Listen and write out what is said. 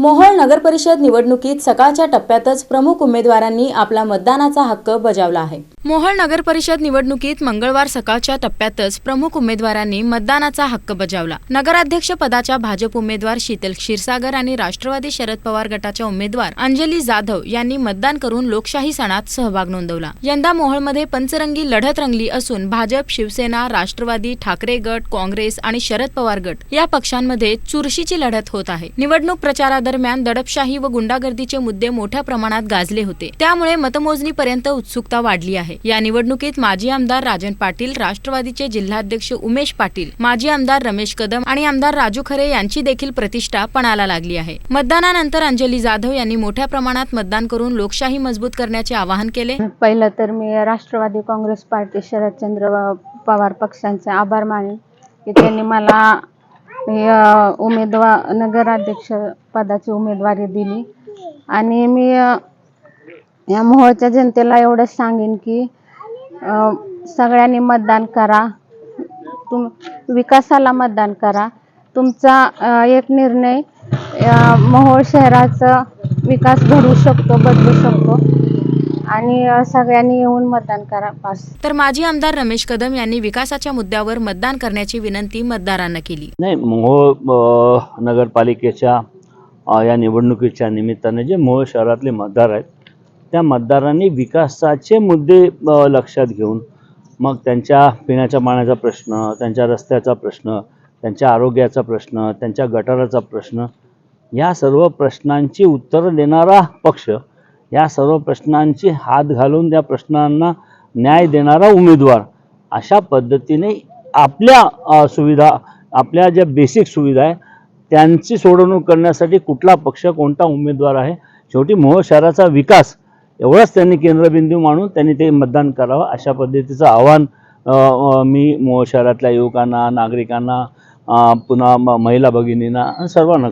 मोहोळ नगरपरिषद निवडणुकीत सकाळच्या टप्प्यातच प्रमुख उमेदवारांनी आपला मतदानाचा हक्क बजावला आहे. मोहोळ नगरपरिषद निवडणुकीत मंगळवार सकाळच्या टप्प्यातच प्रमुख उमेदवारांनी मतदानाचा हक्क बजावला. नगराध्यक्ष पदाच्या भाजप उमेदवार शीतल क्षीरसागर आणि राष्ट्रवादी शरद पवार गटाच्या उमेदवार अंजली जाधव यांनी मतदान करून लोकशाही सणात सहभाग नोंदवला. यंदा मोहोळमध्ये पंचरंगी लढत रंगली असून भाजप शिवसेना राष्ट्रवादी ठाकरे गट काँग्रेस आणि शरद पवार गट या पक्षांमध्ये चुरशीची लढत होत आहे. निवडणूक प्रचारादरम्यान दरम्यान दडपशाही व गुंडागर्दीचे मुद्दे मोठ्या प्रमाणात गाजले होते. त्यामुळे मतमोजणीपर्यंत उत्सुकता वाढली आहे. या निवडणुकीत माजी आमदार राजन पाटील राष्ट्रवादीचे जिल्हाध्यक्ष उमेश पाटील माजी आमदार रमेश कदम आणि आमदार राजू खरे यांची देखील प्रतिष्ठा पणाला लागली आहे. मतदानानंतर अंजली जाधव यांनी मोठ्या प्रमाणात मतदान करून लोकशाही मजबूत करण्याचे आवाहन केले. पहिलं तर मी राष्ट्रवादी काँग्रेस पार्टी शरदचंद्र पवार पक्षांचे आभार मानेन की त्यांनी मला हे, उमेदवा उमेदवार नगराध्यक्ष पदाची उमेदवारी दिली. आणि मी या मोहोळच्या जनतेला एवढंच सांगेन की सगळ्यांनी मतदान करा. तुम विकासाला मतदान करा. तुमचा एक निर्णय मोहोळ शहराचा विकास घडवू शकतो बदलू शकतो. आणि सगळ्यांनी येऊन मतदान करा. पास तर माजी आमदार रमेश कदम यांनी विकासाच्या मुद्द्यावर मतदान करण्याची विनंती मतदारांना केली. नाही मोहोळ नगरपालिकेच्या या निवडणुकीच्या निमित्ताने जे मोहोळ शहरातले मतदार आहेत त्या मतदारांनी विकासाचे मुद्दे लक्षात घेऊन मग त्यांच्या पिण्याच्या पाण्याचा प्रश्न त्यांच्या रस्त्याचा प्रश्न त्यांच्या आरोग्याचा प्रश्न त्यांच्या गटाराचा प्रश्न या सर्व प्रश्नांची उत्तरं देणारा पक्ष या सर्व प्रश्नांची हात घालून त्या प्रश्नांना न्याय देणारा उमेदवार अशा पद्धतीने आपल्या सुविधा आपल्या ज्या बेसिक सुविधा आहे त्यांची सोडवणूक करण्यासाठी कुठला पक्ष कोणता उमेदवार आहे शेवटी मोह शहराचा विकास एवढाच त्यांनी केंद्रबिंदू मानून त्यांनी ते मतदान करावं अशा पद्धतीचं आव्हान मी मोह शहरातल्या युवकांना नागरिकांना पुन्हा म- महिला भगिनींना सर्वांना